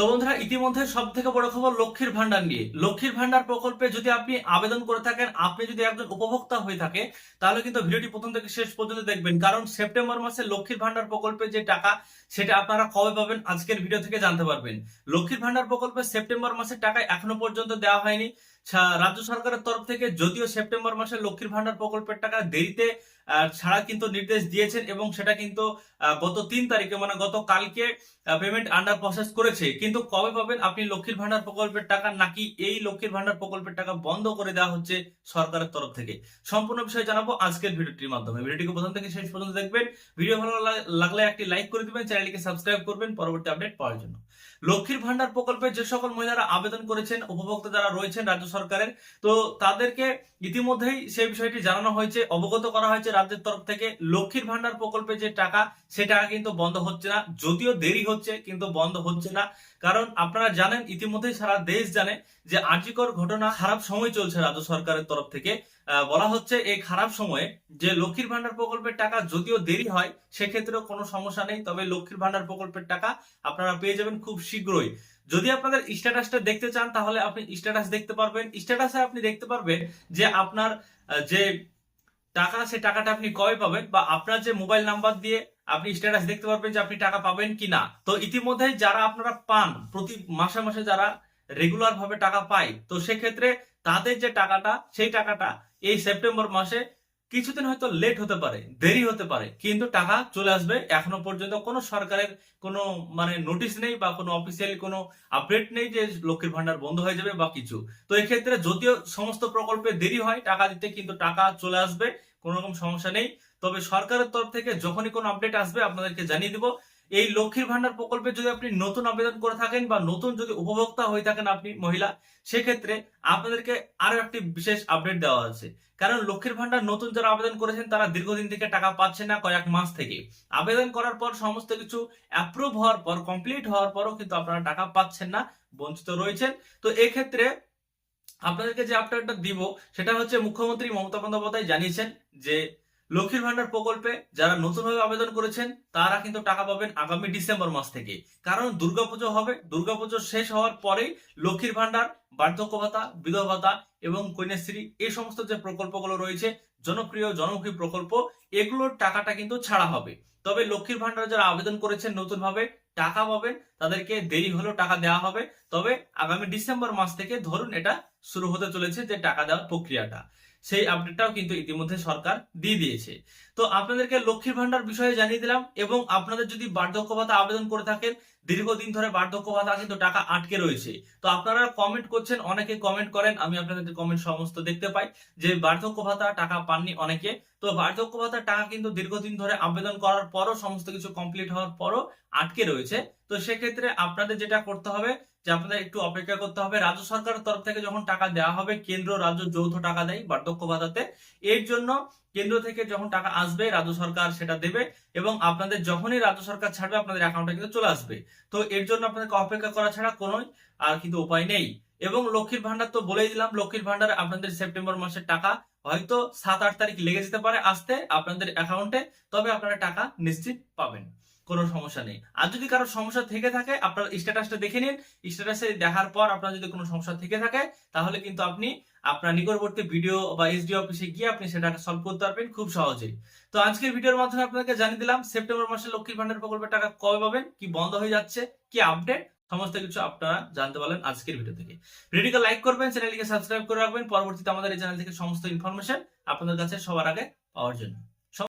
তো বন্ধুরা, ইতিমধ্যে সব থেকে বড় খবর লক্ষ্মীর ভান্ডার নিয়ে। লক্ষ্মীর ভান্ডার প্রকল্পে যদি আপনি আবেদন করে থাকেন, আপনি যদি একজন উপভোক্তা হয়ে থাকে, তাহলে কিন্তু ভিডিওটি প্রথম থেকে শেষ পর্যন্ত দেখবেন। কারণ সেপ্টেম্বর মাসে লক্ষ্মীর ভান্ডার প্রকল্পে যে টাকা, সেটা আপনারা কবে পাবেন আজকের ভিডিও থেকে জানতে পারবেন। লক্ষ্মীর ভান্ডার প্রকল্পে সেপ্টেম্বর মাসের টাকা এখনও পর্যন্ত দেওয়া হয়নি। রাজ্য সরকারের তরফ থেকে যদিও সেপ্টেম্বর মাসে লক্ষ্মীর ভান্ডার প্রকল্পের টাকা দেরিতে ছাড়া কিন্তু নির্দেশ দিয়েছেন এবং সেটা কিন্তু গত তিন তারিখে মানে গত কালকে পেমেন্ট আন্ডার প্রসেস করেছে। কিন্তু কবে পাবেন? আপনি লক্ষ্মীর ভান্ডার প্রকল্পের টাকা নাকি এই লক্ষ্মীর ভান্ডার প্রকল্পের টাকা বন্ধ করে দেওয়া হচ্ছে সরকারের তরফ থেকে? সম্পূর্ণ বিষয় জানাব আজকের ভিডিওটির মাধ্যমে। ভিডিওটিকে প্রথম থেকে শেষ পর্যন্ত দেখবেন। ভিডিও ভালো লাগলে একটি লাইক করে দিবেন চ্যানেলটিকে সাবস্ক্রাইব করবেন। পরবর্তী আপডেট পাওয়ার জন্য। লক্ষ্মীর ভান্ডার প্রকল্পে যে সকল মহিলারা আবেদন করেছেন, উপভোক্তা যারা রয়েছেন রাজ্য সরকারের, তো তাদেরকে ইতিমধ্যেই সেই বিষয়টি জানানো হয়েছে, অবগত করা হয়েছে রাজ্যের তরফ থেকে। লক্ষ্মীর ভান্ডার প্রকল্পে যে টাকা, সে টাকা কিন্তু বন্ধ হচ্ছে না, যদিও দেরি হচ্ছে, কিন্তু বন্ধ হচ্ছে না। কারণ আপনারা জানেন, ইতিমধ্যেই সারা দেশ জানে যে আর্যিকর ঘটনা খারাপ সময় চলছে রাজ্য সরকারের তরফ থেকে। বলা হচ্ছে এই খারাপ সময়ে যে লক্ষ্মীর ভান্ডার প্রকল্পের টাকা যদিও দেরি হয়, সেক্ষেত্রেও কোনো সমস্যা নেই। তবে লক্ষ্মীর ভান্ডার প্রকল্পের টাকা আপনারা পেয়ে যাবেন খুব শীঘ্রই। যদি আপনাদের স্ট্যাটাসটা দেখতে চান, তাহলে আপনি স্ট্যাটাস দেখতে পারবেন। স্ট্যাটাসে আপনি দেখতে পারবেন যে আপনার যে টাকা, সে টাকাটা আপনি কবে পাবেন বা আপনার যে মোবাইল নাম্বার দিয়ে আপনি স্ট্যাটাস দেখতে পারবেন যে আপনি টাকা পাবেন কি না তো ইতিমধ্যেই যারা আপনারা পান, প্রতি মাসে মাসে যারা রেগুলার ভাবে টাকা পায় তো সেক্ষেত্রে তাদের যে টাকাটা, সেই টাকাটা এই সেপ্টেম্বর মাসে কিছুদিন হয়তো লেট হতে পারে, দেরি হতে পারে, কিন্তু টাকা চলে আসবে এখনও পর্যন্ত। কোনো সরকারের কোনো মানে নোটিশ নেই বা কোনো অফিসিয়ালি কোনো আপডেট নেই যে লক্ষ্মীর ভান্ডার বন্ধ হয়ে যাবে বা কিছু। তো এক্ষেত্রে যদিও সমস্ত প্রকল্পে দেরি হয়, টাকা দিতে কিন্তু টাকা চলে আসবে, কোনো রকম সমস্যা নেই। তবে সরকারের তরফ থেকে যখনই কোনো আপডেট আসবে, আপনাদেরকে জানিয়ে দিব। এই লক্ষ্মীর ভান্ডার প্রকল্পে যদি আপনি নতুন আবেদন করে থাকেন বা নতুন যদি উপভোক্তা হয়ে থাকেন আপনি মহিলা, সেক্ষেত্রে আপনাদেরকে আরও একটি বিশেষ আপডেট দেওয়া আছে কারণ লক্ষ্মীর ভান্ডার নতুন যারা আবেদন করেছেন, তারা দীর্ঘদিন থেকে টাকা পাচ্ছে না কয়েক মাস থেকে। আবেদন করার পর সমস্ত কিছু অ্যাপ্রুভ হওয়ার পর কমপ্লিট হওয়ার পরও কিন্তু আপনারা টাকা পাচ্ছেন না, বঞ্চিত রয়েছেন। তো এক্ষেত্রে আপনাদেরকে যে আপডেটটা দিব, সেটা হচ্ছে মুখ্যমন্ত্রী মমতা বন্দ্যোপাধ্যায় জানিয়েছেন যে লক্ষ্মীর ভান্ডার প্রকল্পে যারা নতুনভাবে আবেদন করেছেন, তারা কিন্তু টাকা পাবেন আগামী ডিসেম্বর মাস থেকে। কারণ দুর্গাপুজো হবে দুর্গাপুজো শেষ হওয়ার পরেই লক্ষ্মীর ভান্ডার, বার্ধক্য ভাতা, বিধবা ভাতা এবং কন্যাশ্রী এই সমস্ত যে প্রকল্পগুলো রয়েছে, জনপ্রিয়, জনমুখী প্রকল্প, এগুলোর টাকাটা কিন্তু ছাড়া হবে। তবে লক্ষ্মীর ভান্ডার যারা আবেদন করেছেন নতুনভাবে, টাকা পাবেন, তাদেরকে দেরি হলেও টাকা দেওয়া হবে। তবে আগামী ডিসেম্বর মাস থেকে ধরুন এটা শুরু হতে চলেছে যে টাকা দেওয়ার প্রক্রিয়াটা। সেই আপডেটটাও কিন্তু ইতিমধ্যে সরকার দিয়ে দিয়েছে। তো আপনাদেরকে লক্ষ্মীর ভান্ডার বিষয়ে জানিয়ে দিলাম এবং আপনাদের যদি বার্ধক্য ভাতা আবেদন করে থাকেন, দীর্ঘদিন ধরে বার্ধক্য ভাতা কিন্তু টাকা আটকে রয়েছে। তো আপনারা কমেন্ট করছেন, অনেকে কমেন্ট করেন, আমি আপনাদের কমেন্ট সমস্ত দেখতে পাই যে বার্ধক্য ভাতা টাকা পাননি অনেকে। তো বার্ধক্য ভাতার টাকা কিন্তু দীর্ঘদিন ধরে আবেদন করার পরও, সমস্ত কিছু কমপ্লিট হওয়ার পরও আটকে রয়েছে। তো সেক্ষেত্রে আপনাদের যেটা করতে হবে যে আপনাদের একটু অপেক্ষা করতে হবে। রাজ্য সরকারের তরফ থেকে যখন টাকা দেওয়া হবে, কেন্দ্র, রাজ্য যৌথ টাকা দেয় বার্ধক্য ভাতাতে। এর জন্য কেন্দ্র থেকে যখন টাকা আসবে, রাজ্য সরকার সেটা দেবে এবং আপনাদের যখনই রাজ্য সরকার ছাড়বে, আপনাদের অ্যাকাউন্টে কিন্তু চলে আসবে। তো এর জন্য আপনাদেরকে অপেক্ষা করা ছাড়া কোনো আর কিন্তু উপায় নেই। এবং লক্ষ্মীর ভান্ডার তো বলেই দিলাম, লক্ষ্মীর ভান্ডার আপনাদের সেপ্টেম্বর মাসের টাকা হয়তো সাত আট তারিখ লেগে যেতে পারে আসতে আপনাদের অ্যাকাউন্টে তবে আপনারা টাকা নিশ্চিত পাবেন। কোনো সমস্যা নেই। আর যদি কারও সমস্যা থেকে থাকে, আপনার স্ট্যাটাসটা দেখে নিন। স্ট্যাটাসে দেখার পর আপনার যদি কোনো সমস্যা থেকে থাকে, তাহলে কিন্তু আপনি আপনার নিকটবর্তী ভিডিও বা এসডি অফিসে গিয়ে আপনি সেটা সলভ করতে পারবেন খুব সহজেই তো আজকের ভিডিওর মাধ্যমে আপনাকে জানিয়ে দিলাম সেপ্টেম্বর মাসে লক্ষ্মীর ভান্ডার প্রকল্পের টাকা কবে পাবেন, কি বন্ধ হয়ে যাচ্ছে, কি আপডেট সমস্ত কিছু আপনারা জানতে পারলেন আজকের ভিডিও থেকে। ভিডিওকে লাইক করবেন চ্যানেলটিকে সাবস্ক্রাইব করে রাখবেন। পরবর্তীতে আমাদের এই চ্যানেল থেকে সমস্ত ইনফরমেশন আপনাদের কাছে সবার আগে পাওয়ার জন্য।